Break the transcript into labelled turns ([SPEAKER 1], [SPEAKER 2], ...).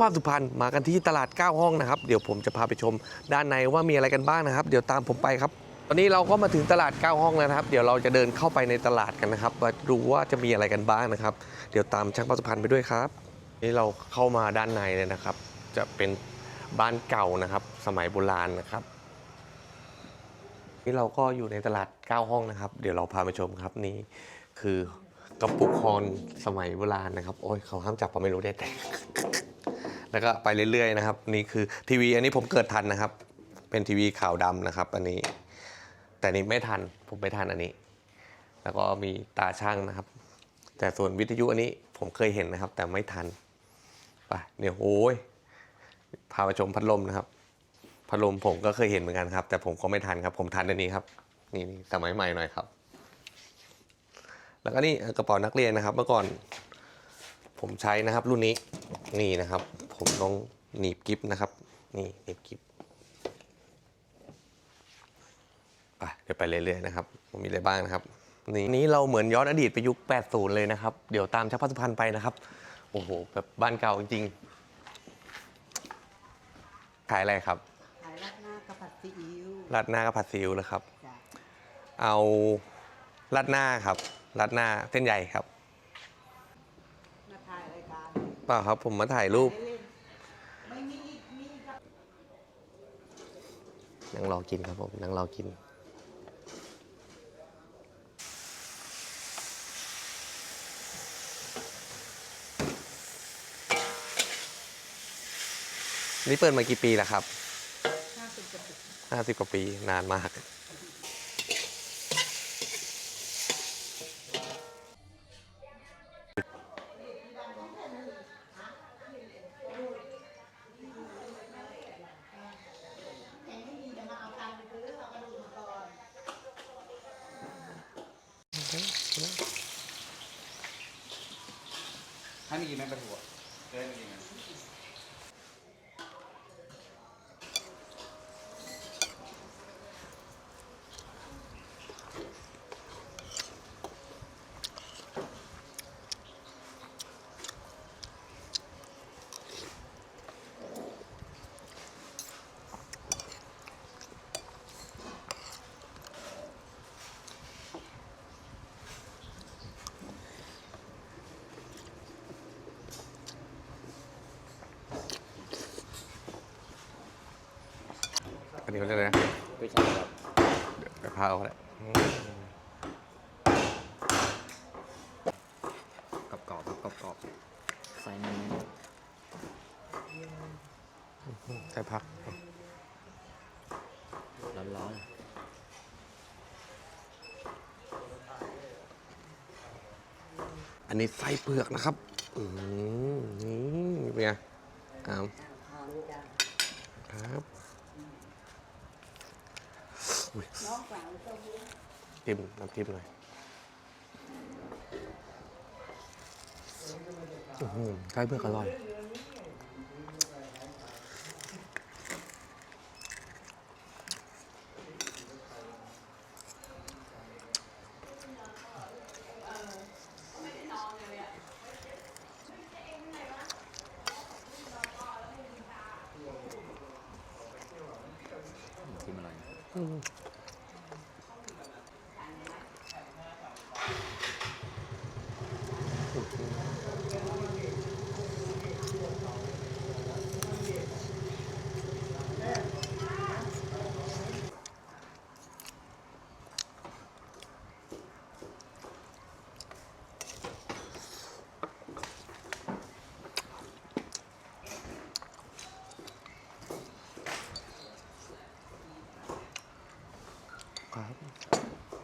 [SPEAKER 1] ภานสุพรรณมากันที่ตลาด 9 ห้องนะครับ เดี๋ยวผมจะพาไปชมด้านในว่ามีอะไรกันบ้างนะครับ เดี๋ยวตามผมไปครับ ตอนนี้เราก็มาถึงตลาด 9 ห้องแล้วนะครับ เดี๋ยวเราจะเดินเข้าไปในตลาดกันนะครับมาดูว่าจะมีอะไรกันบ้างนะครับ เดี๋ยวตามช่างพานสุพรรณไปด้วยครับ นี่เราเข้ามาด้านในเลยนะครับ จะเป็นบ้านเก่านะครับ สมัยโบราณนะครับนี่เราก็อยู่ในตลาด 9 ห้องนะครับ เดี๋ยวเราพาไปชมครับนี่คือกระปุกคอนสมัยโบราณนะครับ โอ้ยเขาห้ามจับผมไม่รู้ได้แต่ แล้วก็ไปเรื่อยๆนะครับ นี่คือทีวีอันนี้ผมเกิดทันนะครับ เป็นทีวีขาวดำนะครับ อันนี้ แต่นี่ไม่ทันผมไม่ทันอันนี้ แล้วก็มีตาช่างนะครับ แต่ส่วนวิทยุอันนี้ผมเคยเห็นนะครับ แต่ไม่ทันไปเดี๋ยวโอ้ยพาไปชมพัดลมนะครับ พัดลมผมก็เคยเห็นเหมือนกันครับ แต่ผมก็ไม่ทันครับ ผมทันอันนี้ครับ นี่นี่สมัยใหม่หน่อยครับ แล้วก็นี่กระเป๋านักเรียนนะครับ เมื่อก่อน ผมใช้นะครับ รุ่นนี้นี่นะครับ ผมต้องหนีบกิฟนะครับ นี่หนีบกิฟไปเดี๋ยวไปเรื่อยๆนะครับผมมีอะไรบ้างนะครับ นี่นี่เราเหมือนย้อนอดีตไปยุค 80 เลยนะครับ เดี๋ยวตามชักพัสุพรรณไปนะครับ โอ้โห แบบบ้านเก่าจริงๆ ขายอะไรครับ
[SPEAKER 2] ขายราดหน้ากระผัดซีอิ๊ว
[SPEAKER 1] ราดหน้ากับผัดซีอิ๊วเลยครับ
[SPEAKER 2] จ้ะ
[SPEAKER 1] เอาราดหน้าครับราดหน้าเส้นใหญ่ครับ
[SPEAKER 2] มาถ่ายรายการ
[SPEAKER 1] เปล่าครับผมมาถ่ายรูป
[SPEAKER 2] เล่นๆไม่มีอีกมีอีกครับ
[SPEAKER 1] นั่งรอกินครับผมนั่งรอกินนี่เปิดมากี่ปีแล้วครับ
[SPEAKER 2] ห้าสิบกระปุก
[SPEAKER 1] 50กว่าปีนานมาก
[SPEAKER 3] ให้มีกี่แมงประถั่วได้มีกี่แม่
[SPEAKER 1] อันนี้เขาเรียกอะไรนะ
[SPEAKER 3] ไม่ใช่ครับ
[SPEAKER 1] เดี๋ยวไปพาเอาแหละ
[SPEAKER 3] กรอบกรอบๆครับกรอบกรอบๆใส่เนื้อ
[SPEAKER 1] ใส่ผัก
[SPEAKER 3] ร้อนร้อน
[SPEAKER 1] อันนี้ไส้เปลือกนะครับ อืมนี่เป็นไงอ้าว
[SPEAKER 2] หอมจ้ะ
[SPEAKER 1] ครับอุ๊ย
[SPEAKER 2] น้องสาวก็มี
[SPEAKER 1] จิ้มน้ำจิ้มหน่อยอื้อหือไส้เปลือกอร่อย
[SPEAKER 3] กินอร่อยนะ
[SPEAKER 1] ครั 啊。